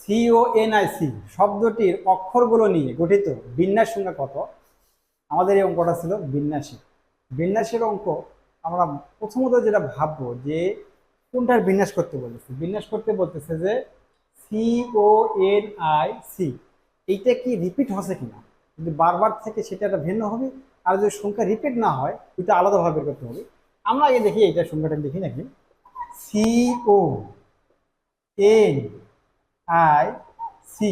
সিওএনআইসি শব্দটির অক্ষরগুলো নিয়ে গঠিত বিন্যাস সংখ্যা কত? আমাদের এই অঙ্কটা ছিল বিন্যাসী বিন্যাসের অঙ্ক আমরা প্রথমত যেটা ভাববো যে কোনটার বিন্যাস করতে বলতেছে? বিন্যাস করতে বলতেছে যে সি এইটা কি রিপিট হচ্ছে কিনা? যদি বারবার থেকে সেটা একটা ভিন্ন হবে, আর যদি সংখ্যা রিপিট না হয়, এটা আলাদাভাবে বের করতে হবে। আমরা আগে দেখি এইটার সংখ্যাটা দেখি নাকি? C O N I, C.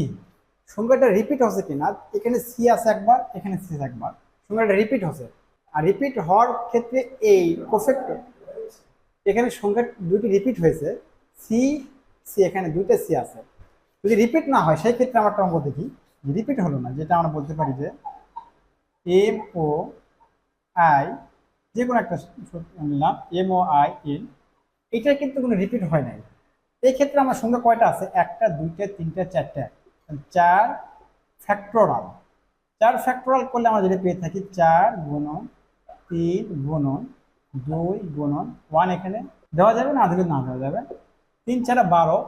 সংখ্যাটা রিপিট হচ্ছে কিনা? এখানে সি আছে একবার, এখানে সি একবার। সংখ্যাটা রিপিট হচ্ছে। আর রিপিট হওয়ার ক্ষেত্রে এই প্রফেক্ট এখানে সংখ্যা দুটি রিপিট হয়েছে। সি সি এখানে দুইটা সি আছে। যদি রিপিট না হয়, সেই ক্ষেত্রে আমরা একটা অঙ্ক দেখি রিপিট হলো না, যেটা আমরা বলতে পারি যে এম ও আই যে কোনো একটা নিলাম এম ও আই এন এটা কিন্তু কোনো রিপিট হয় নাই। এই ক্ষেত্রে আমার সংখ্যা কয়টা আছে? একটা, দুইটা, তিনটা, চারটা। চার ফ্যাক্টোরাল চার ফ্যাক্টোরাল করলে আমরা যেটা পেয়ে থাকি, চার গুণন তিন গুণন দুই গুণন ওয়ান এখানে দেওয়া যাবে না দিলে না দেওয়া যাবে? তিন ছাড়া বারো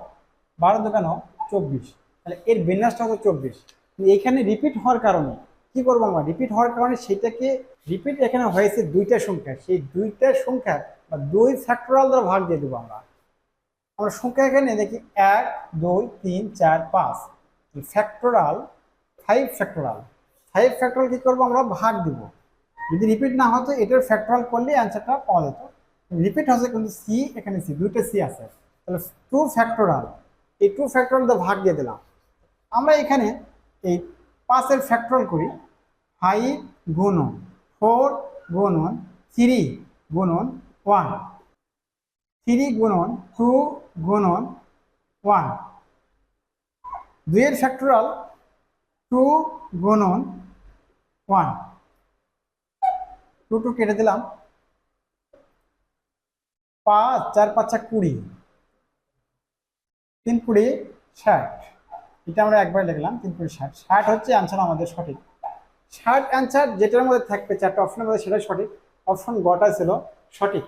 বারো দোকানো চব্বিশ। তাহলে এর বিন্যাসটা হচ্ছে চব্বিশ। এখানে রিপিট হওয়ার কারণে কি করব আমরা? রিপিট হওয়ার কারণে সেটাকে রিপিট এখানে হয়েছে দুইটা সংখ্যা। সেই দুইটা সংখ্যা বা দুই ফ্যাক্টোরাল দ্বারা ভাগ দিয়ে দেবো আমরা। আমরা সংখ্যা এখানে দেখি এক, দুই, তিন, চার, পাঁচ। ফ্যাক্টোরাল ফাইভ ফ্যাক্টোরাল ফাইভ ফ্যাক্টোরাল কী করব আমরা? ভাগ দিব। যদি রিপিট না হতো, এটার ফ্যাক্টোরাল করলে অ্যান্সারটা পাওয়া যেত। রিপিট হচ্ছে কিন্তু সি এখানে সি দুইটা সি আছে। তাহলে টু ফ্যাক্টোরাল এই টু ফ্যাক্টোরাল দিয়ে ভাগ দিয়ে দিলাম। আমরা এখানে এই পাঁচের ফ্যাক্টোরাল করি। ফাইভ গুণন ফোর গুণন থ্রি গুণন ওয়ান থ্রি গুণন টু গুণন ওয়ান। দুইয়ের ফ্যাক্টোরাল টু গুণন ওয়ান। টু টু কেটে দিলাম। পাঁচ, চার, পাঁচা কুড়ি। তিন, কুড়ি, ষাট। এটা আমরা একবার লিখলাম, তিন, কুড়ি, ষাট। ষাট হচ্ছে অ্যান্সার আমাদের সঠিক। ষাট অ্যান্সার যেটার মধ্যে থাকবে, চারটা অপশনের মধ্যে সেটাই সঠিক। অপশন গটা ছিল সঠিক।